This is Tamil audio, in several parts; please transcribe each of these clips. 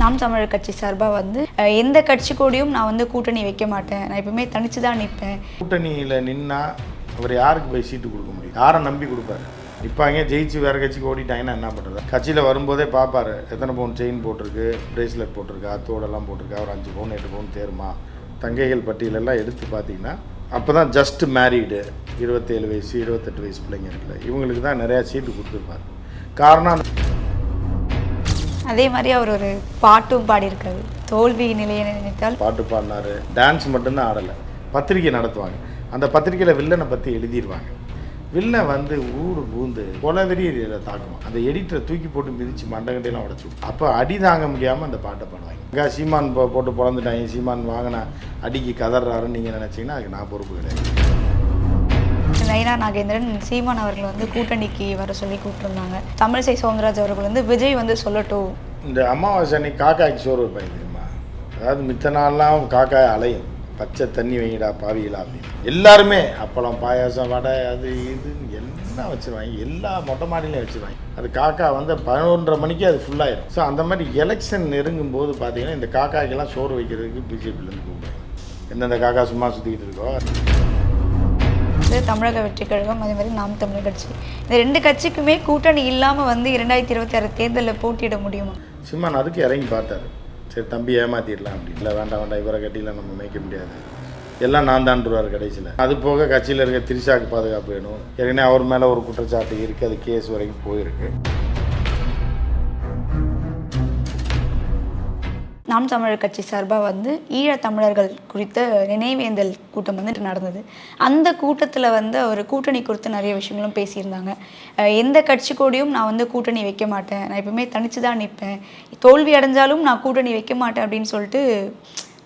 நாம் தமிழர் கட்சி சார்பாக வந்து எந்த கட்சி கூடயும் நான் வந்து கூட்டணி வைக்க மாட்டேன். நான் எப்பவுமே தனிச்சு தான் நிற்பேன். கூட்டணியில் நின்னா அவர் யாருக்கு போய் சீட்டு கொடுக்க முடியும்? யாரை நம்பி கொடுப்பாரு? நிற்பாங்க ஜெயிச்சு வேறு கட்சிக்கு ஓடிட்டாங்கன்னா என்ன பண்ணுறது கட்சியில் வரும்போதே பார்ப்பாரு எத்தனை பவுன் செயின் போட்டிருக்கு பிரேஸ்லெட் போட்டிருக்கா தோடெல்லாம் போட்டிருக்கா ஒரு அஞ்சு பவுன் எட்டு பவுன் தேருமா? தங்கைகள் பட்டியலெல்லாம் எடுத்து பார்த்தீங்கன்னா அப்போ தான் ஜஸ்ட் மேரீடு இருபத்தேழு வயசு இருபத்தெட்டு வயசு பிள்ளைங்க இருக்குல்ல இவங்களுக்கு தான் நிறையா சீட்டு கொடுத்துருப்பாரு. காரணம் அதே மாதிரி அவர் ஒரு பாட்டும் பாடியிருக்காரு. தோல்வி நிலையை நினைத்தால் பாட்டு பாடினாரு. டான்ஸ் மட்டும்தான் ஆடலை. பத்திரிக்கை நடத்துவாங்க. அந்த பத்திரிக்கையில் வில்லனை பற்றி எழுதிடுவாங்க வில்லை வந்து ஊடு பூந்து கொலவெறி தாக்குவான். அந்த எடிட்டரை தூக்கி போட்டு மிதித்து மண்டகண்டையெல்லாம் உடச்சு அப்போ அடி தாங்க முடியாமல் அந்த பாட்டை பாடுவாங்க. அங்கே சீமான் போ- போட்டு பிறந்துட்டாங்க சீமான் வாங்கினா அடிக்கு கதறாருன்னு நீங்கள் நினச்சிங்கன்னா அதுக்கு நான் பொறுப்பு கிடையாது. நயினா நாகேந்திரன் சீமான் அவர்கள் வந்து கூட்டணிக்கு வர சொல்லி கூப்பிட்டுருந்தாங்க. தமிழிசை சவுந்தரராஜ் அவர்கள் வந்து விஜய் வந்து சொல்லட்டும். இந்த அமாவாசை அன்னைக்கு காக்காய்க்கு சோறு வைப்பாங்க தெரியுமா? அதாவது மித்த நாள்லாம் காக்காய் அலையும். பச்சை தண்ணி வைங்கடா பாவிகளா அப்படின்னு. எல்லாருமே அப்பளம் பாயாசம் வடை அது இது எல்லாம் வச்சுருவாங்க. எல்லா மொட்டை மாடிலையும் வச்சுருவாங்க. அது காக்கா வந்து பதினொன்றரை மணிக்கு அது ஃபுல்லாயிடும் ஸோ அந்த மாதிரி எலெக்ஷன் நெருங்கும் போது பார்த்தீங்கன்னா இந்த காக்காய்க்கெல்லாம் சோறு வைக்கிறதுக்கு பிஜேபியிலேருந்து கூப்பிடுவாங்க. எந்தெந்த காக்கா சும்மா சுற்றிக்கிட்டு இருக்கோ வந்து தமிழக வெற்றி கழகம் அதே மாதிரி நாம் தமிழர் கட்சி. இந்த ரெண்டு கட்சிக்குமே கூட்டணி இல்லாமல் வந்து இரண்டாயிரத்தி இருபத்தி ஆறு தேர்தலில் போட்டியிட முடியுமா? சிம்மான் அதுக்கு இறங்கி பார்த்தாரு. சரி தம்பி ஏமாத்திடலாம் அப்படி. இல்லை வேண்டாம் வேண்டாம். இவரை கட்டியில் நம்ம மேய்க்க முடியாது. எல்லாம் நான் தாண்டுருவார் கடைசியில். அது போக கட்சியில் இருக்க திரிசாக்கு பாதுகாப்பு வேணும். ஏற்கனவே அவர் மேலே ஒரு குற்றச்சாட்டு இருக்குது அது கேஸ் வரைக்கும் போயிருக்கு. நாம் தமிழர் கட்சி சார்பாக வந்து ஈழத்தமிழர்கள் குறித்த நினைவேந்தல் கூட்டம் வந்து நடந்தது. அந்த கூட்டத்தில் வந்து அவர் கூட்டணி குறித்து நிறைய விஷயங்களும் பேசியிருந்தாங்க. எந்த கட்சி கூடயும் நான் வந்து கூட்டணி வைக்க மாட்டேன். நான் எப்பவுமே தனிச்சு தான் நிற்பேன். தோல்வி அடைஞ்சாலும் நான் கூட்டணி வைக்க மாட்டேன் அப்படின்னு சொல்லிட்டு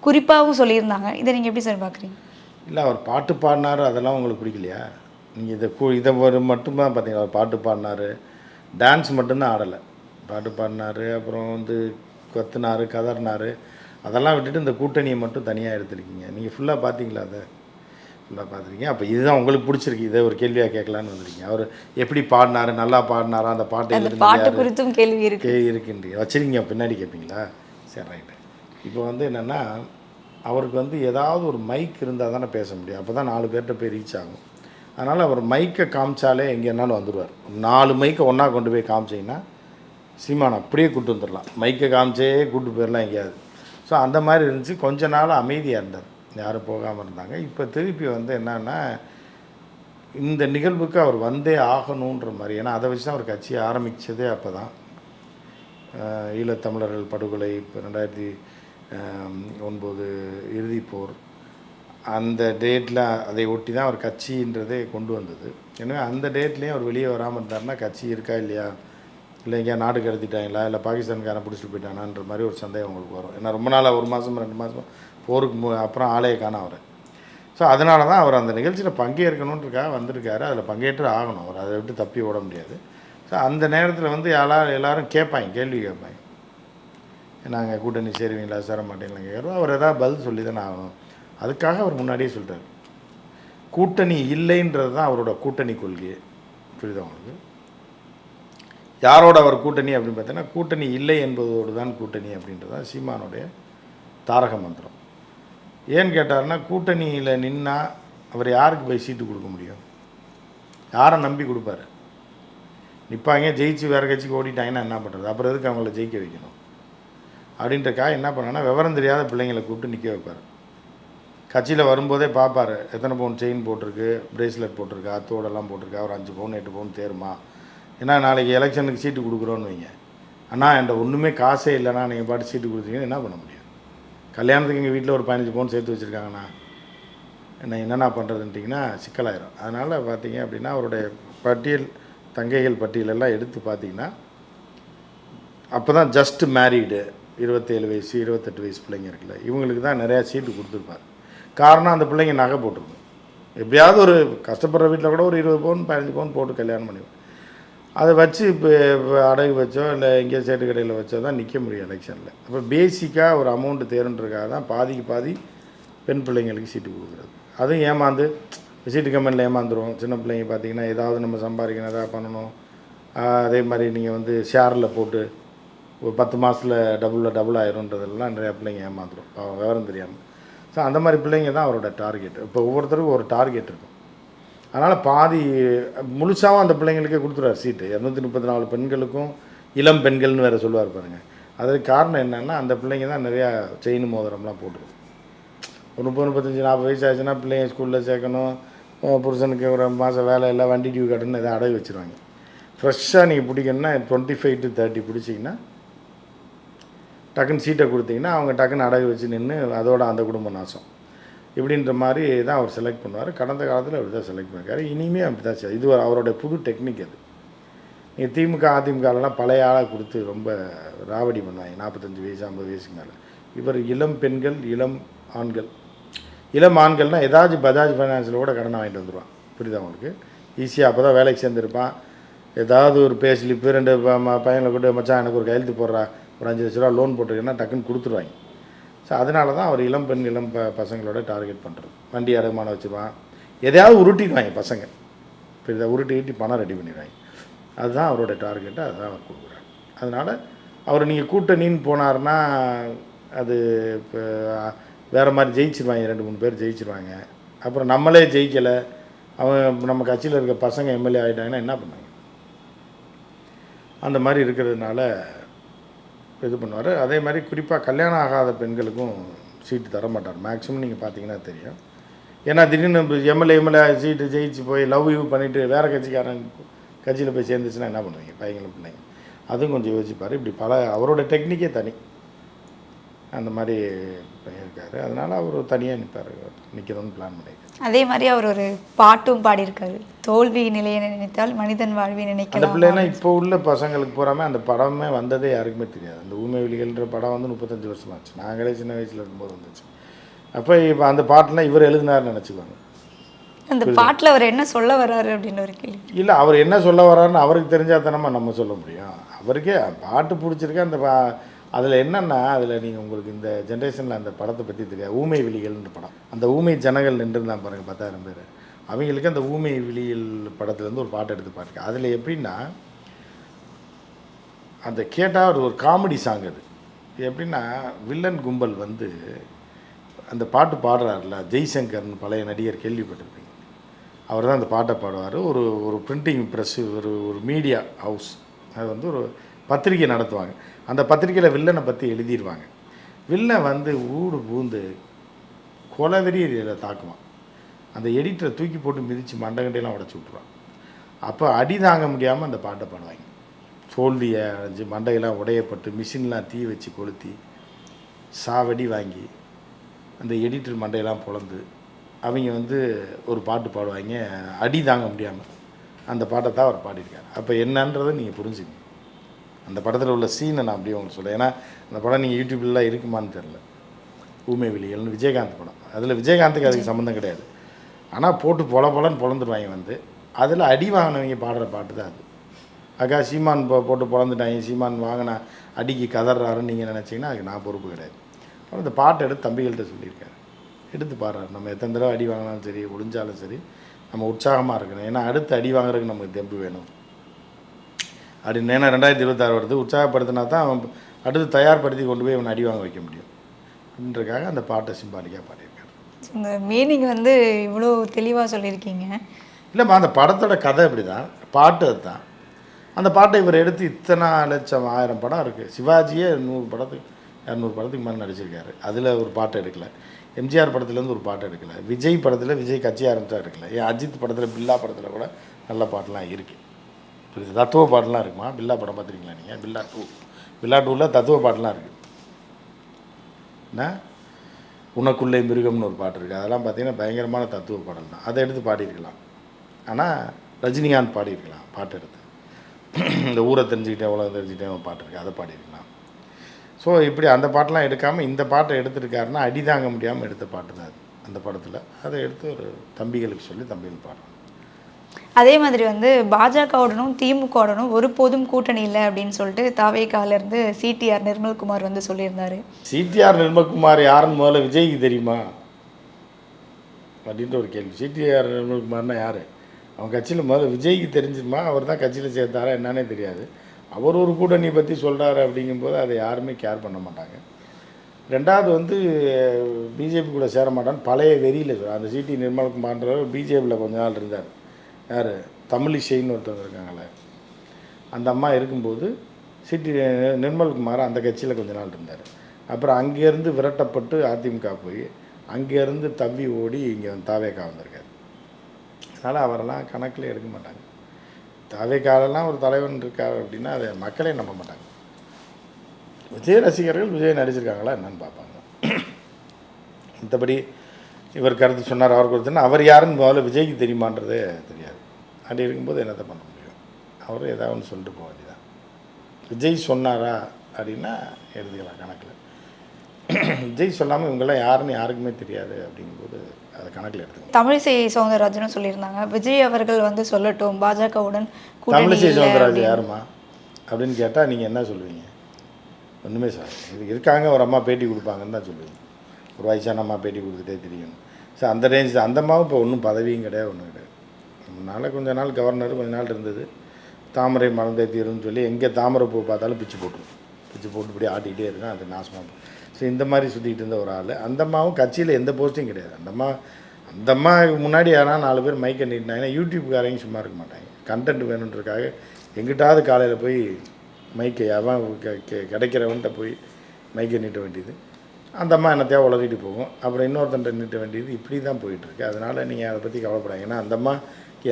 குறிப்பாகவும் சொல்லியிருந்தாங்க. இதை நீங்கள் எப்படி சார் பார்க்குறீங்க இல்லை அவர் பாட்டு பாடினாரு. அதெல்லாம் உங்களுக்கு பிடிக்கலையா? நீங்கள் இதை கூ இதை ஒரு மட்டும்தான் பார்த்தீங்க அவர் பாட்டு பாடினாரு. டான்ஸ் மட்டும்தான் ஆடலை. பாட்டு பாடினாரு. அப்புறம் வந்து கத்துனாரு கதறினாரு. அதெல்லாம் விட்டுட்டு இந்த கூட்டணியை மட்டும் தனியாக எடுத்திருக்கீங்க. நீங்கள் ஃபுல்லாக பார்த்தீங்களா அதை? ஃபுல்லாக பார்த்துருக்கீங்க அப்போ இதுதான் உங்களுக்கு பிடிச்சிருக்கு. இதை ஒரு கேள்வியாக கேட்கலான்னு வந்திருக்கீங்க. அவர் எப்படி பாடினாரு நல்லா பாடினாரா? அந்த பாட்டை பாட்டு? குறித்தும் கேள்வி இருக்கு. கே இருக்குன்றீங்க வச்சிருக்கீங்க பின்னாடி கேட்பீங்களா? சரி ரைட்டு இப்போ வந்து என்னென்னா அவருக்கு வந்து ஏதாவது ஒரு மைக் இருந்தால் தானே பேச முடியும். அப்போ தான் நாலு பேர்கிட்ட போய் ரீச் ஆகும். அதனால் அவர் மைக்கை காமிச்சாலே எங்கேனாலும் வந்துடுவார் நாலு மைக்கை ஒன்றா கொண்டு போய் காமிச்சிங்கன்னா சீமான் அப்படியே கூட்டு வந்துடலாம். மைக்கை காமிச்சே கூட்டு போயிடலாம் எங்கேயாவது. ஸோ அந்த மாதிரி இருந்துச்சு. கொஞ்ச நாள் அமைதியாக இருந்தார். யாரும் போகாமல் இருந்தாங்க. இப்போ திருப்பி வந்து என்னன்னா இந்த நிகழ்வுக்கு அவர் வந்தே ஆகணுன்ற மாதிரி. ஏன்னா அதை வச்சு தான் அவர் கட்சியை ஆரம்பித்ததே அப்போ தான் ஈழத்தமிழர்கள் படுகொலை இப்போ ரெண்டாயிரத்தி ஒன்பது இறுதிப் போர் அந்த டேட்டில் அதை ஒட்டி தான் அவர் கட்சின்றதே கொண்டு வந்தது. எனவே அந்த டேட்லேயும் அவர் வெளியே வராமல் இருந்தாருன்னா கட்சி இருக்கா இல்லையா? இல்லை எங்கேயா நாடு கடத்திட்டாங்களா இல்லை பாகிஸ்தான்காரன் பிடிச்சிட்டு போயிட்டானான்ற மாதிரி ஒரு சந்தேகம் உங்களுக்கு வரும். ஏன்னா ரொம்ப நாளாக ஒரு மாதம் ரெண்டு மாதம் போருக்கு மு- அப்புறம் ஆலையை காண அவர். ஸோ அதனால தான் அவர் அந்த நிகழ்ச்சியில் பங்கேற்கணுன்றக்காக வந்திருக்காரு. அதில் பங்கேற்று ஆகணும். அவர் அதை விட்டு தப்பி ஓட முடியாது. ஸோ அந்த நேரத்தில் வந்து எல்லாரும் எல்லோரும் கேட்பாங்க கேள்வி கேட்பாங்க. நாங்கள் கூட்டணி சேருவீங்களா சேர மாட்டீங்களா கேட்குறோம் அவர் எதாவது பதில் சொல்லி தானே ஆகணும். அதுக்காக அவர் முன்னாடியே சொல்கிறார் கூட்டணி இல்லைன்றது தான் அவரோட கூட்டணி கொள்கையே. புரியுதா உங்களுக்கு? யாரோட அவர் கூட்டணி அப்படின்னு பார்த்தீங்கன்னா கூட்டணி இல்லை என்பதோடு தான் கூட்டணி அப்படின்றது தான் சீமானுடைய தாரக மந்திரம். ஏன்னு கேட்டாருன்னா கூட்டணியில் நின்னா அவர் யாருக்கு போய் சீட்டு கொடுக்க முடியும்? யாரை நம்பி கொடுப்பாரு? நிற்பாங்க ஜெயிச்சு வேறு கட்சிக்கு ஓடிட்டாங்கன்னா என்ன பண்ணுறது அப்புறம் எதுக்கு அவங்கள ஜெயிக்க வைக்கணும்? அப்படின்றக்காக என்ன பண்ணான்னா விவரம் தெரியாத பிள்ளைங்களை கூப்பிட்டு நிற்க வைப்பார். கட்சியில் வரும்போதே பார்ப்பாரு எத்தனை பவுன் செயின் போட்டிருக்கு? பிரேஸ்லெட் போட்டிருக்கா? தோடெல்லாம் போட்டிருக்கா? ஒரு அஞ்சு பவுன் எட்டு பவுன் தேருமா? ஏன்னா நாளைக்கு எலெக்ஷனுக்கு சீட்டு கொடுக்குறோன்னு வைங்க. அண்ணா என்கிட்ட ஒன்றுமே காசே இல்லைண்ணா. நீங்கள் பாட்டு சீட்டு கொடுத்தீங்கன்னா என்ன பண்ண முடியும்? கல்யாணத்துக்கு எங்கள் வீட்டில் ஒரு பதினஞ்சு பவுன் சேர்த்து வச்சுருக்காங்கண்ணா. என்ன என்னென்ன பண்ணுறதுன்ட்டிங்கன்னா சிக்கலாயிரும். அதனால் பார்த்தீங்க அப்படின்னா அவருடைய பட்டியல் தங்கைகள் பட்டியலெல்லாம் எடுத்து பார்த்தீங்கன்னா அப்போ தான் ஜஸ்ட் மேரீடு இருபத்தேழு வயசு இருபத்தெட்டு வயசு பிள்ளைங்க இருக்குல்ல இவங்களுக்கு தான் நிறையா சீட்டு கொடுத்துருப்பார். காரணம் அந்த பிள்ளைங்க நகை போட்டிருக்கும். எப்படியாவது ஒரு கஷ்டப்படுற வீட்டில் கூட ஒரு இருபது பவுன் பதினஞ்சு பவுன் போட்டு கல்யாணம் பண்ணிடுவோம் அதை வச்சு இப்போ அடகு வச்சோ இல்லை எங்கேயோ சேட்டு கடையில் வச்சோ தான் நிற்க முடியும் எலெக்ஷனில். அப்போ பேசிக்காக ஒரு அமௌண்ட்டு தேருன்றதுக்காக தான் பாதிக்கு பாதி பெண் பிள்ளைங்களுக்கு சீட்டு கொடுக்குறது. அதுவும் ஏமாந்து சீட்டு கம்பெனியில் ஏமாந்துடும் சின்ன பிள்ளைங்க பார்த்தீங்கன்னா ஏதாவது நம்ம சம்பாதிக்கணும் எதாவது பண்ணணும். அதே மாதிரி நீங்கள் வந்து ஷேரில் போட்டு ஒரு பத்து மாதத்தில் டபுளில் டபுள் ஆயிரும்ன்றதெல்லாம் நிறையா பிள்ளைங்க ஏமாந்துடும் விவரம் தெரியாமல் ஸோ அந்த மாதிரி பிள்ளைங்க தான் அவரோட டார்கெட் இப்போ ஒவ்வொருத்தருக்கும் ஒரு டார்கெட் இருக்கும். அதனால் பாதி முழுசாகவும் அந்த பிள்ளைங்களுக்கே கொடுத்துருவார் சீட்டு இரநூத்தி முப்பத்தி நாலு பெண்களுக்கும் இளம் பெண்கள்னு வேறு சொல்லுவார் பாருங்கள் அதுக்கு காரணம் என்னென்னா அந்த பிள்ளைங்க தான் நிறையா செயின் மோதிரம்லாம் போட்டுருக்கும் ஒரு முப்பது முப்பத்தஞ்சு நாற்பது வயசு ஆச்சுன்னா பிள்ளைங்க ஸ்கூலில் சேர்க்கணும். புருஷனுக்கு ஒரு மாதம் வேலை இல்லை வண்டி டியூ கட்டணும் இதை அடகு வச்சுருவாங்க. ஃப்ரெஷ்ஷாக நீங்கள் பிடிக்கணும்னா டுவெண்ட்டி ஃபைவ் டு தேர்ட்டி பிடிச்சிங்கன்னா டக்குன்னு சீட்டை கொடுத்தீங்கன்னா அவங்க டக்குன்னு அடகு வச்சு நின்று அதோட அந்த குடும்ப நாசம். இப்படின்ற மாதிரி தான் அவர் செலக்ட் பண்ணுவார். கடந்த காலத்தில் அப்படி தான் செலக்ட் பண்ணிருக்காரு. இனிமே அப்படி தான் இது ஒரு அவருடைய புது டெக்னிக் அது. நீங்கள் திமுக அதிமுகலாம் பழைய ஆளாக கொடுத்து ரொம்ப ராவடி பண்ணாங்க நாற்பத்தஞ்சு வயசு ஐம்பது வயசுக்கு மேலே. இவர் இளம் பெண்கள் இளம் ஆண்கள். இளம் ஆண்கள்னால் ஏதாச்சும் பஜாஜ் ஃபைனான்ஸில் கூட கடனை வாங்கிட்டு வந்துடுவான் புரியுதா உங்களுக்கு? ஈஸியாக அப்போ தான் வேலைக்கு சேர்ந்துருப்பான். ஏதாவது ஒரு பே ஸ்லிப்பு ரெண்டு ம- பையனை கூட மச்சான் எனக்கு ஒரு கையெழுத்து போடுறா. ஒரு அஞ்சு லட்ச ரூபா லோன் போட்டிருக்கேன்னா டக்குன்னு கொடுத்துருவாங்க. ஸோ அதனால தான் அவர் இளம் பெண் இளம் ப பசங்களோட டார்கெட் பண்ணுறது வண்டி அடகுமான வச்சுருவான் எதையாவது உருட்டிடுவாங்க பசங்க. புரியுதா உருட்டி ஈட்டி பணம் ரெடி பண்ணிடுவாங்க. அதுதான் அவரோட டார்கெட்டு அதுதான் அவர் கொடுக்குறாரு. அதனால் அவர் நீங்கள் கூட்டணின்னு போனார்னா அது இப்போ வேறு மாதிரி ஜெயிச்சிருவாங்க ரெண்டு மூணு பேர் ஜெயிச்சிருவாங்க. அப்புறம் நம்மளே ஜெயிக்கலை. அவன் நம்ம கட்சியில் இருக்க பசங்க எம்எல்ஏ ஆகிட்டாங்கன்னா என்ன பண்ணுவாங்க? அந்த மாதிரி இருக்கிறதுனால இது பண்ணுவார். அதே மாதிரி குறிப்பாக கல்யாணம் ஆகாத பெண்களுக்கும் சீட்டு தர மாட்டார். மேக்ஸிமம் நீங்கள் பார்த்தீங்கன்னா தெரியும். ஏன்னா திடீர்னு எம்எல்ஏ எம்எல்ஏ சீட்டு ஜெயிச்சு போய் லவ் யூ பண்ணிவிட்டு வேறு கட்சிக்காரன் கட்சியில் போய் சேர்ந்துச்சுன்னா என்ன பண்ணுவீங்க? பையங்களும் பிள்ளைங்க அதுவும் கொஞ்சம் யோசிப்பார். இப்படி பல அவரோட டெக்னிக்கே தனி. அந்த மாதிரி இருக்கார் அதனால் அவர் தனியாக நிற்பார் நிற்கணும்னு பிளான் பண்ணியிருக்காரு. அதே மாதிரி அவர் ஒரு பாட்டும் பாடியிருக்காரு. தோல்வி நிலையை நினைத்தால் மனிதன் வாழ்வை அந்த நினைக்கலாம் பிள்ளைனா இப்போ உள்ள பசங்களுக்கு பூராமே அந்த படமே வந்ததே யாருக்குமே தெரியாது. அந்த ஊமை விழிகள்ன்ற படம் வந்து முப்பத்தஞ்சு வருஷமாச்சு நாங்களே சின்ன வயசில் இருக்கும்போது வந்துச்சு. அப்போ இப்போ அந்த பாட்டெலாம் இவர் எழுதினார்னு நினச்சிக்குவாங்க அந்த பாட்டுல அவர் என்ன சொல்ல வர்றாரு அப்படின்னு ஒரு கேள்வி. இல்லை அவர் என்ன சொல்ல வர்றாருன்னு அவருக்கு தெரிஞ்சா தானம்மா நம்ம சொல்ல முடியும். அவருக்கே பாட்டு பிடிச்சிருக்கு. அந்த பா அதில் என்னென்னா அதில் நீங்கள் உங்களுக்கு இந்த ஜென்ரேஷனில் அந்த படத்தை பற்றி தெரியாது. ஊமை விழிகள்ன்ற படம். அந்த ஊமை ஜனங்கள் நின்றுருந்தான் பாருங்கள் பத்தாயிரம் பேர். அவங்களுக்கு அந்த ஊமை விழிகள் படத்துலேருந்து ஒரு பாட்டு எடுத்து பாருங்க. அதில் எப்படின்னா அந்த கேட்டால் ஒரு ஒரு காமெடி சாங் அது. எப்படின்னா வில்லன் கும்பல் வந்து அந்த பாட்டு பாடுறாருல ஜெய்சங்கர்னு பழைய நடிகர் கேள்விப்பட்டிருப்பீங்க. அவர் தான் அந்த பாட்டை பாடுவார். ஒரு ஒரு பிரிண்டிங் ப்ரெஸ்ஸு ஒரு ஒரு மீடியா ஹவுஸ் அது வந்து ஒரு பத்திரிக்கை நடத்துவாங்க. அந்த பத்திரிக்கையில் வில்லனை பற்றி எழுதிடுவாங்க வில்லன் வந்து ஊடு பூந்து கொலவெறி இதில் தாக்குவான். அந்த எடிட்டரை தூக்கி போட்டு மிதித்து மண்டகண்டையெல்லாம் உடச்சி விட்ருவான் அப்போ அடி தாங்க முடியாமல் அந்த பாட்டை பாடுவாங்க. தோல்வியை அடைஞ்சு மண்டையெல்லாம் உடையப்பட்டு மிஷின்லாம் தீ வச்சு கொளுத்தி சாவடி வாங்கி அந்த எடிட்டர் மண்டையெல்லாம் பொழந்து அவங்க வந்து ஒரு பாட்டு பாடுவாங்க. அடி தாங்க முடியாமல் அந்த பாட்டை தான் அவர் பாடியிருக்காரு. அப்போ என்னன்றதை நீங்கள் புரிஞ்சுங்க அந்த படத்தில் உள்ள சீனை நான் அப்படியே உங்களுக்கு சொல்கிறேன் ஏன்னா அந்த படம் நீங்கள் யூடியூப்லலாம் இருக்குமான்னு தெரில ஊமை விழிகள்னு விஜயகாந்த் படம். அதில் விஜயகாந்துக்கு அதுக்கு சம்மந்தம் கிடையாது. ஆனால் போட்டு பொல பொலன்னு பொழந்துருவாங்க வந்து. அதில் அடி வாங்கினவங்க பாடுற பாட்டு தான் அது. அக்கா சீமான் போ போட்டு பொழந்துட்டாங்க சீமான் வாங்கினா அடிக்கு கதறாருன்னு நீங்கள் நினச்சிங்கன்னா அதுக்கு நான் பொறுப்பு கிடையாது. அப்புறம் இந்த பாட்டை எடுத்து தம்பிகள்கிட்ட சொல்லியிருக்காரு. எடுத்து பாடுறாரு. நம்ம எத்தனை தடவை அடி வாங்கினாலும் சரி ஒழிஞ்சாலும் சரி நம்ம உற்சாகமாக இருக்கணும். ஏன்னா அடுத்து அடி வாங்குறதுக்கு நமக்கு தெம்பு வேணும். அப்படின்னு ஏன்னா ரெண்டாயிரத்தி இருபத்தாறு வருது. உற்சாகப்படுத்தினா தான் அவன் அடுத்து தயார்படுத்தி கொண்டு போய் அவனை அடி வாங்க வைக்க முடியும். அப்படின்றக்காக அந்த பாட்டை சிம்பாலிக்காக பாடியிருக்காரு. இந்த மீனிங் வந்து இவ்வளோ தெளிவாக சொல்லியிருக்கீங்க. இல்லைம்மா அந்த படத்தோட கதை இப்படி தான் பாட்டு அதுதான். அந்த பாட்டை இவர் எடுத்து இத்தனை லட்சம் ஆயிரம் படம் இருக்குது சிவாஜியே நூறு படத்துக்கு இரநூறு படத்துக்கு மேலே நடிச்சிருக்காரு. அதில் ஒரு பாட்டு எடுக்கல. எம்ஜிஆர் படத்துலேருந்து ஒரு பாட்டு எடுக்கல. விஜய் படத்தில் விஜய் கட்சி எடுக்கல. ஏன் அஜித் படத்தில் பில்லா படத்தில் கூட நல்ல பாட்டெலாம் இருக்குது புரியுது. தத்துவ பாட்டெலாம் இருக்குமா? பில்லா படம் பார்த்துருக்கீங்களா நீங்கள் பில்லா டூ. பில்லா டூவில் தத்துவ பாட்டெலாம் இருக்குது என்ன? உனக்குள்ளே மிருகம்னு ஒரு பாட்டு இருக்குது அதெல்லாம் பார்த்தீங்கன்னா பயங்கரமான தத்துவ பாடல் தான். அதை எடுத்து பாடியிருக்கலாம். ஆனால் ரஜினிகாந்த் பாடியிருக்கலாம் பாட்டு எடுத்து. இந்த ஊரை தெரிஞ்சுக்கிட்டேன் உலகம் தெரிஞ்சுக்கிட்டேன் பாட்டு இருக்குது அதை பாடியிருக்கலாம். ஸோ இப்படி அந்த பாட்டெலாம் எடுக்காமல் இந்த பாட்டை எடுத்துருக்காருன்னா அடிதாங்க முடியாமல் எடுத்த பாட்டு தான் அது. அந்த படத்தில். அதை எடுத்து ஒரு தம்பிகளுக்கு சொல்லி தம்பிகள் பாடுறாங்க. அதே மாதிரி வந்து பாஜகவுடனும் திமுகவுடனும் ஒருபோதும் கூட்டணி இல்லை அப்படின்னு சொல்லிட்டு தாவேக்கால இருந்து சிடிஆர் நிர்மல்குமார் வந்து சொல்லியிருந்தாரு. சிடிஆர் நிர்மல்குமார் யாருன்னு முதல்ல விஜய்க்கு தெரியுமா? அப்படின்ற ஒரு கேள்வி. சிடிஆர் நிர்மல்குமார்னா யார்? அவன் கட்சியில் முதல்ல விஜய்க்கு தெரிஞ்சுமா அவர் தான் கட்சியில் சேர்த்தாரா என்னன்னே தெரியாது. அவர் ஒரு கூட்டணி பற்றி சொல்கிறாரு அப்படிங்கும்போது அதை யாருமே கேர் பண்ண மாட்டாங்க. ரெண்டாவது வந்து பிஜேபி கூட சேர மாட்டான்னு பழைய வெறியில் அந்த சிடி நிர்மல்குமார்ன்றவர் பிஜேபியில் கொஞ்ச நாள் இருந்தார். யார்? தமிழிசைன்னு ஒருத்தவங்க இருக்காங்களே. அந்த அம்மா இருக்கும்போது சிட்டி நிர்மல்குமார் அந்த கட்சியில் கொஞ்ச நாள் இருந்தார். அப்புறம் அங்கேருந்து விரட்டப்பட்டு அதிமுக போய் அங்கேருந்து தவி ஓடி இங்கே வந்து தாவேக்கா வந்திருக்காரு. அதனால் அவரெல்லாம் கணக்கில் எடுக்க மாட்டாங்க. தாவேக்காலெல்லாம் ஒரு தலைவன் இருக்கார் அப்படின்னா அதை மக்களே நம்ப மாட்டாங்க. விஜய் ரசிகர்கள் விஜய் நடிச்சிருக்காங்களா என்னன்னு பார்ப்பாங்க. மற்றபடி இவர் கருத்து சொன்னார் அவர் கருத்துன்னா. அவர் யாருன்னு முதல்ல விஜய்க்கு தெரியுமான்றதே தெரியாது. அப்படி இருக்கும்போது என்னத்தை பண்ண முடியும்? அவர் ஏதாவது ஒன்று சொல்லிட்டு போக வேண்டியதான் விஜய் சொன்னாரா அப்படின்னா எழுதிக்கலாம் கணக்கில். விஜய் சொல்லாமல் இவங்கெல்லாம் யாருன்னு யாருக்குமே தெரியாது அப்படிங்கும்போது அதை கணக்கில் எடுத்துக்கணும். தமிழிசை சவுந்தரராஜனும் சொல்லியிருந்தாங்க. விஜய் அவர்கள் வந்து சொல்லட்டும் பாஜகவுடன் தமிழிசை இல்லை சவுந்தரராஜ் அப்படின்னு. யாருமா அப்படின்னு கேட்டால் நீங்கள் என்ன சொல்லுவீங்க? ஒன்றுமே சார் இது இருக்காங்க ஒரு அம்மா பேட்டி கொடுப்பாங்கன்னு தான் சொல்லுவீங்க. ஒரு வயசான அம்மா பேட்டி கொடுத்துட்டே தெரியும். சார் அந்த ரேஞ்ச் அந்த அம்மாவும் இப்போ ஒன்றும் பதவியும் கிடையாது ஒன்றும் கிடையாது. அதனால் கொஞ்ச நாள் கவர்னர் கொஞ்ச நாள் இருந்தது. தாமரை மறந்தே தீரும்னு சொல்லி எங்கே தாமரை பூ பார்த்தாலும் பிச்சு போட்டுரும். பிச்சு போட்டு இப்படி ஆட்டிகிட்டே இருக்கும் அது நாசமாக ஸோ இந்த மாதிரி சுற்றிக்கிட்டு இருந்த ஒரு ஆள். அந்தம்மாவும் கட்சியில் எந்த போஸ்ட்டும் கிடையாது. அந்தம்மா அந்தம்மா முன்னாடி யாரா நாலு பேர் மைக்கை நீட்டினாங்கன்னா யூடியூப்காரங்க சும்மா இருக்க மாட்டாங்க. கண்டென்ட் வேணுன்றதுக்காக எங்கிட்டாவது காலையில் போய் மைக்கை அவன் கெ- கெ- கிடைக்கிறவன்ட்ட போய் மைக்கை நீட்ட வேண்டியது. அந்த அம்மா என்னத்தையா உளறிட்டு போகும். அப்புறம் இன்னொருத்தன்ட்ட நீட்ட வேண்டியது. இப்படி தான் போயிட்டுருக்கு அதனால் நீங்கள் அதை பற்றி கவலைப்படாங்க ஏன்னா அந்த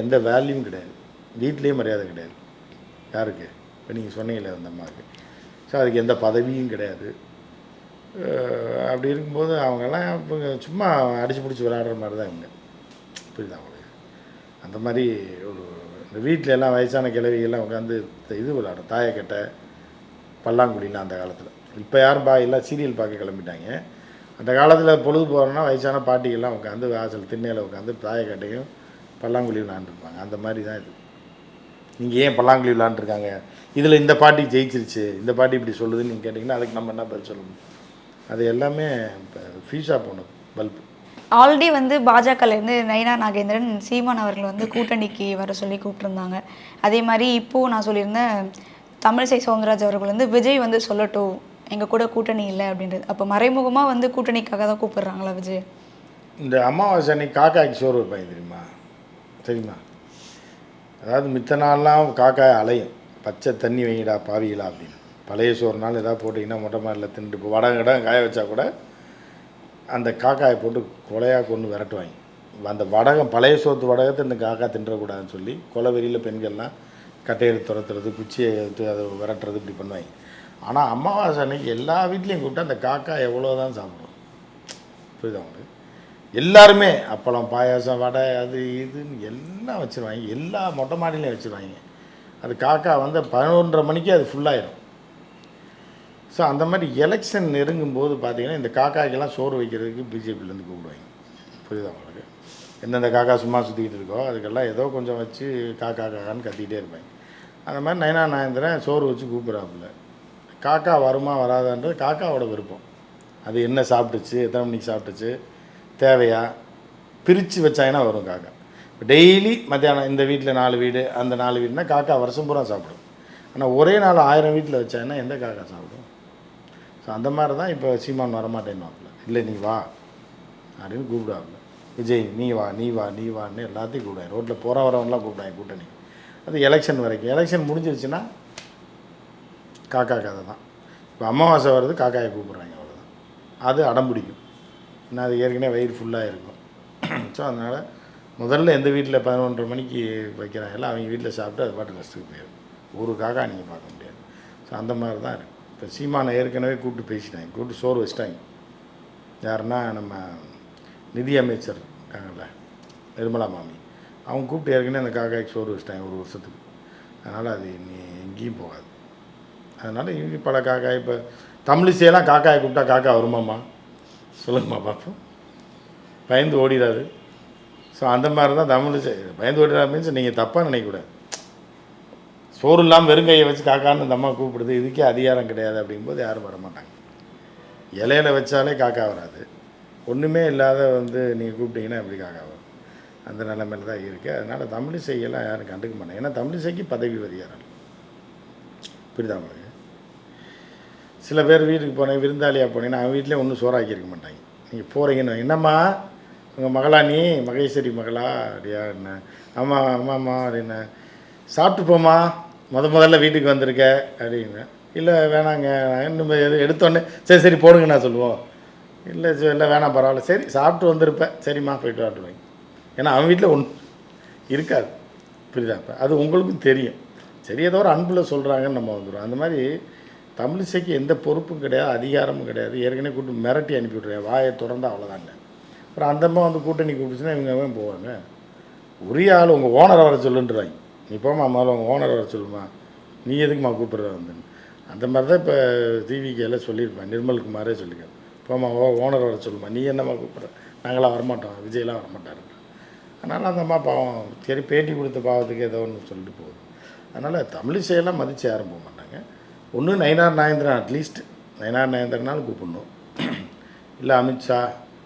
எந்த வேல்யூவும் கிடையாது. வீட்லேயும் மரியாதை கிடையாது. யாருக்கு? இப்போ நீங்கள் சொன்னீங்களே அந்த அம்மாவுக்கு. ஸோ அதுக்கு எந்த பதவியும் கிடையாது. அப்படி இருக்கும்போது அவங்கெல்லாம் இப்போ சும்மா அடித்து பிடிச்சி விளையாடுற மாதிரி தான் இவங்க. புரியுதா அவங்களுக்கு அந்த மாதிரி ஒரு இந்த வீட்டில எல்லாம் வயசான கிழவிகள்லாம் உட்காந்து இது விளையாடும். தாயக்கட்டை பல்லாங்குழிலாம் அந்த காலத்தில். இப்போ யாரும் பா எல்லாம் சீரியல் பார்க்க கிளம்பிட்டாங்க. அந்த காலத்தில் பொழுது போகிறோன்னா வயசான பாட்டிகள்லாம் உட்காந்து வாசல் திண்ணையில் உட்காந்து தாயக்கட்டையும் பல்லாங்குழி விளாண்டுருப்பாங்க. அந்த மாதிரி தான் இது. நீங்கள் ஏன் பல்லாங்குழி விளாண்டுருக்காங்க? இதில் இந்த பாட்டி ஜெயிச்சிருச்சு. இந்த பாட்டி இப்படி சொல்லுதுன்னு நீங்கள் கேட்டிங்கன்னா அதுக்கு நம்ம என்ன பதில் சொல்லணும்? அது எல்லாமே இப்போ ஃபீஸாக போனது பல்பு. ஆல்ரெடி வந்து பாஜகல இருந்து நைனா நாகேந்திரன் சீமான் அவர்கள் வந்து கூட்டணிக்கு வர சொல்லி கூப்பிட்டுருந்தாங்க. அதே மாதிரி இப்போ நான் சொல்லியிருந்தேன் தமிழிசை சவுந்தரராஜ் அவர்கள் வந்து விஜய் வந்து சொல்லட்டும் எங்க கூட கூட்டணி இல்லை அப்படின்றது. அப்போ மறைமுகமா வந்து கூட்டணிக்காக தான் கூப்பிடுறாங்களா விஜய்? இந்த அமாவாசை அன்னைக்கு காக்காய்க்கு சோறு வைப்பாங்க தெரியுமா? தெரியுமா? அதாவது மித்த நாள்லாம் காக்காய் அலையும். பச்சை தண்ணி வைங்கடா பாவிகளா அப்படின்னு. பழைய சோறு நாள் ஏதாவது போட்டிங்கன்னா மொட்டை மாடியில் தின்னுட்டு இப்போ காய வச்சா கூட அந்த காக்காயை போட்டு கொலையாக கொண்டு விரட்டுவாங்க. அந்த வடகம் பழைய சோத்து வடகத்தை இந்த காக்கா தின்றக்கூடாதுன்னு சொல்லி கொலை வெறியில் பெண்கள்லாம் கட்டையை துரத்துறது குச்சியை எடுத்து அதை விரட்டுறது இப்படி பண்ணுவாங்க. ஆனால் அமாவாசை அன்னைக்கு எல்லா வீட்லேயும் கூப்பிட்டு அந்த காக்கா எவ்வளோ தான் சாப்பிடும். புரியுதா உங்களுக்கு? எல்லாருமே அப்பளம் பாயாசம் வடை அது இதுன்னு எல்லாம் வச்சுருவாங்க. எல்லா மொட்டை மாடிலையும் வச்சுருவாங்க. அது காக்கா வந்து பதினொன்றரை மணிக்கு அது ஃபுல்லாயிரும் ஸோ அந்த மாதிரி எலெக்ஷன் நெருங்கும்போது பார்த்தீங்கன்னா இந்த காக்காக்கெல்லாம் சோறு வைக்கிறதுக்கு பிஜேபியிலேருந்து கூப்பிடுவாங்க. புரியுதா உங்களுக்கு? எந்தெந்த காக்கா சும்மா சுற்றிக்கிட்டு இருக்கோ அதுக்கெல்லாம் ஏதோ கொஞ்சம் வச்சு காக்கா காக்கான்னு கத்திக்கிட்டே இருப்பாங்க. அந்த மாதிரி நயனா நாயந்திரன் சோறு வச்சு கூப்பிட்றாப்புல. காக்கா வருமா வராதான்றது காக்காவோட விருப்பம். அது என்ன சாப்பிட்டுச்சு எத்தனை மணிக்கு சாப்பிட்டுச்சு தேவையா? பிரித்து வச்சாங்கன்னா வரும் காக்கா. டெய்லி மத்தியானம் இந்த வீட்டில் நாலு வீடு அந்த நாலு வீடுனா காக்கா வருஷம் பூரா சாப்பிடும். ஆனால் ஒரே நாள் ஆயிரம் வீட்டில் வச்சாங்கன்னா எந்த காக்கா சாப்பிடும்? ஸோ அந்த மாதிரி தான் இப்போ சீமான் வரமாட்டேன்னு இல்லை நீ வா. அப்படின்னு கூப்பிடுவாப்புல. விஜய் நீ வா நீ வா நீ வான்னு எல்லாத்தையும் கூப்பிடுவாங்க ரோட்டில் போகிற வரவங்களாம் கூப்பிடுவாங்க கூட்டணி. அது எலெக்ஷன் வரைக்கும். எலெக்ஷன் முடிஞ்சிருச்சுன்னா காக்கா கதை தான் இப்போ அமாவாசை வருது காக்காயை கூப்பிட்றாங்க அவ்வளோதான் அது அடம் பிடிக்கும். ஏன்னா அது ஏற்கனவே வயிறு ஃபுல்லாக இருக்கும். ஸோ அதனால் முதல்ல எந்த வீட்டில் பதினொன்றரை மணிக்கு வைக்கிறாங்களோ அவங்க வீட்டில் சாப்பிட்டு அது பாட்டு ரெஸ்ட்டுக்கு போயிடும் ஒரு காக்கா நீங்கள் பார்க்க முடியாது. ஸோ அந்த மாதிரி தான் இருக்குது இப்போ சீமானை ஏற்கனவே கூப்பிட்டு பேசிட்டாங்க. கூப்பிட்டு சோறு வச்சிட்டாங்க. யாருன்னா நம்ம நிதி அமைச்சர் இருக்காங்கல்ல நிர்மலா மாமி. அவங்க கூப்பிட்டு ஏற்கனவே அந்த காக்காய்க்கு சோறு வச்சிட்டாங்க ஒரு வருஷத்துக்கு. அதனால் அது நீ எங்கேயும் போகாது. அதனால் இவங்க பல காக்காய் இப்போ தமிழிசையெல்லாம் காக்காயை கூப்பிட்டா காக்கா வருமாம்மா? சொல்லுங்கம்மா பார்ப்போம். பயந்து ஓடிடாது. ஸோ அந்த மாதிரி தான் தமிழ் பயந்து ஓடிடாது மீன்ஸ் நீங்கள் தப்பாக நினைக்கக்கூடாது. சோறு இல்லாமல் வெறுங்கையை வச்சு காக்கான்னு இந்த அம்மா கூப்பிடுது இதுக்கே அதிகாரம் கிடையாது அப்படிங்கும்போது யாரும் வரமாட்டாங்க. இலையில வச்சாலே காக்கா வராது. ஒன்றுமே இல்லாத வந்து நீங்கள் கூப்பிட்டீங்கன்னா எப்படி காக்கா வரும்? அந்த நிலைமையில தான் இருக்குது அதனால் தமிழிசையெல்லாம் யாரும் கண்டுக்க மாட்டாங்க. ஏன்னா தமிழிசைக்கு பதவி அதிகாரம் புரியுதா உங்களுக்கு? சில பேர் வீட்டுக்கு போனேன் விருந்தாளியாக போனீங்கன்னா அவன் வீட்டிலே ஒன்றும் சோறாக்கி இருக்க மாட்டாங்க. நீங்கள் போகிறீங்கன்னு என்னம்மா? உங்கள் மகளா நீ? மகேஸ்வரி மகளா? அப்படியா என்ன? ஆமாம் ஆமாம்மா அப்படின்னா சாப்பிட்டு போம்மா. முத முதல்ல வீட்டுக்கு வந்திருக்க அப்படின்னு. இல்லை வேணாங்க இன்னும் எது எடுத்தோடனே சரி சரி போடுங்க நான் சொல்லுவோம். இல்லை சரி, இல்லை வேணாம் பரவாயில்ல. சரி சாப்பிட்டு வந்திருப்பேன் சரிம்மா போயிட்டு வாட்டுவேன் ஏன்னா அவன் வீட்டில் ஒன்று இருக்காது புரியுதா? இப்போ அது உங்களுக்கும் தெரியும். சரி ஏதோ ஒரு அன்பில் சொல்கிறாங்கன்னு நம்ம வந்துடும் அந்த மாதிரி தமிழிசைக்கு எந்த பொறுப்பும் கிடையாது அதிகாரமும் கிடையாது. ஏற்கனவே கூட்டு மிரட்டி அனுப்பிவிட்றேன் வாயை திறந்து அவ்வளோதாங்க அப்புறம் அந்தம்மா வந்து கூட்டணி கூப்பிடுச்சுன்னா இவங்க போவாங்க? உரிய ஆள் உங்கள் ஓனரை வர சொல்லுன்றாங்க நீ போமா முதல்ல உங்கள் ஓனரை வர சொல்லுமா நீ எதுக்குமா கூப்பிட்ற வந்துன்னு அந்த மாதிரி தான் இப்போ டிவிக்கெல்லாம் சொல்லியிருப்பேன். நிர்மல்குமாரே சொல்லியிருக்கேன் போமா ஓ ஓனர் வர சொல்லுமா நீ என்னம்மா கூப்பிட்ற? நாங்களாம் வரமாட்டோம். விஜய்லாம் வரமாட்டாரு. அதனால் அந்த அம்மா பாவம். சரி பேட்டி கொடுத்த பாவத்துக்கு ஏதோ ஒன்று சொல்லிட்டு போகுது. அதனால் தமிழிசையெல்லாம் மதித்து யாரும் போக மாட்டாங்க. ஒன்று நயனார் நாயந்திரன் அட்லீஸ்ட் நயனார் நாயந்திரனாலும் கூப்பிடணும். இல்லை அமித்ஷா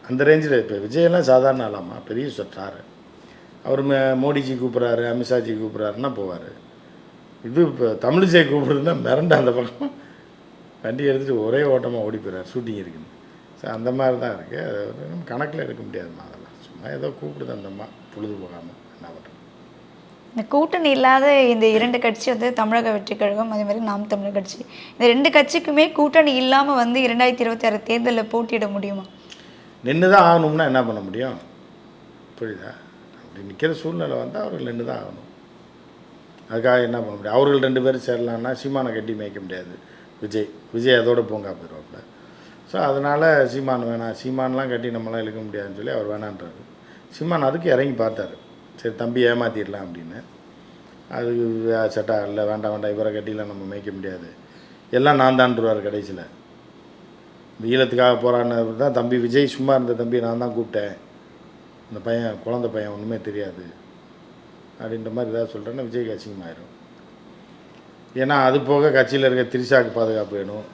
அந்த ரேஞ்சில் இப்போ விஜயெல்லாம் சாதாரண ஆளாமா பெரிய ஸ்டார் அவர் ம- மோடிஜி கூப்பிட்றாரு அமித்ஷாஜி கூப்பிட்றாருன்னா போவார். இது இப்போ தமிழிசை கூப்பிடுறதுன்னா மிரண்ட அந்த பக்கம். வண்டி எடுத்துகிட்டு ஒரே ஓட்டமாக ஓடி போயிறார் ஷூட்டிங் இருக்குன்னு. ஸோ அந்த மாதிரி தான் இருக்குது அது நம்ம கணக்கில் எடுக்க முடியாதுமா அதெல்லாம். சும்மா ஏதோ கூப்பிடுது அந்தம்மா பொழுதுபோகாமல் பொழுது போகாமல் என்ன பண்ணுறது இந்த கூட்டணி இல்லாத இந்த இரண்டு கட்சி வந்து தமிழக வெற்றி கழகம் அதே மாதிரி நாம் தமிழர் கட்சி. இந்த ரெண்டு கட்சிக்குமே கூட்டணி இல்லாமல் வந்து இரண்டாயிரத்தி இருபத்தி ஆறு தேர்தலில் போட்டியிட முடியுமா? நின்று தான் ஆகணும்னா என்ன பண்ண முடியும்? புரியுதா? அப்படி நிற்கிற சூழ்நிலை வந்தால் அவர்கள் நின்று தான் ஆகணும். அதுக்காக என்ன பண்ண முடியும்? அவர்கள் ரெண்டு பேரும் சேரலான்னா சீமானை கட்டி மேய்க்க முடியாது. விஜய் விஜய் அதோட பூங்கா போயிடுவாப்புல ஸோ அதனால் சீமான் வேணாம். சீமான்லாம் கட்டி நம்மளாம் இழுக்க முடியாதுன்னு சொல்லி அவர் வேணான்றாரு. சீமான் அதுக்கு இறங்கி பார்த்தாரு. சரி தம்பி ஏமாற்றிடலாம் அப்படின்னு. அது சட்டா இல்லை வேண்டாம் வேண்டாம் இவரை கட்டிலாம் நம்ம மேய்க்க முடியாது. எல்லாம் நான் தான்ருவார் கடைசியில். ஈழத்துக்காக போகிறான்னு தான். தம்பி விஜய் சும்மா இருந்த தம்பி நான் தான் கூப்பிட்டேன். இந்த பையன் குழந்த பையன் ஒன்றுமே தெரியாது. அப்படின்ற மாதிரி ஏதாவது சொல்கிறேன்னா விஜய்க்கு அசிங்கமாயிரும் ஏன்னா அது போக கட்சியில் இருக்க திரிஷாக்கு பாதுகாப்பு வேணும்.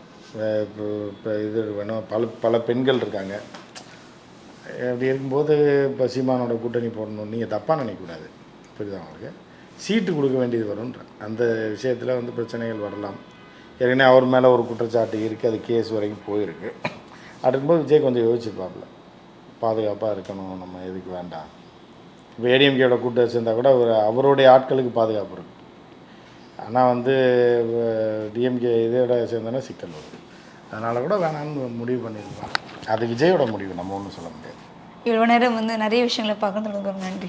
இப்போ இப்போ இது வேணும். பல பல பெண்கள் இருக்காங்க. அப்படி இருக்கும்போது இப்போ சீமானோட கூட்டணி போடணும். நீங்கள் தப்பாக நினைக்கக்கூடாது. புரியுதா உங்களுக்கு? சீட்டு கொடுக்க வேண்டியது வரும்ன்ற அந்த விஷயத்தில் வந்து பிரச்சனைகள் வரலாம். ஏற்கனவே அவர் மேலே ஒரு குற்றச்சாட்டு இருக்குது அது கேஸ் வரைக்கும் போயிருக்கு. அப்படி விஜய் கொஞ்சம் யோசிச்சுப்பாப்புல. பாதுகாப்பாக இருக்கணும். நம்ம எதுக்கு வேண்டாம். இப்போ ஏடிஎம்கேயோட கூட்டம் சேர்ந்தால் கூட அவர் அவருடைய ஆட்களுக்கு பாதுகாப்பு இருக்கும் ஆனால் வந்து டிஎம்கே இதோட சேர்ந்தோன்னா சிக்கல் வரும் அதனால் கூட வேணாம்னு முடிவு பண்ணியிருப்பாங்க. அது விஜயோட முடிவு நம்ம ஒன்றும் சொல்ல முடியாது. இவ்வளோ நேரம் வந்து நிறைய விஷயங்களை ஒரு நன்றி.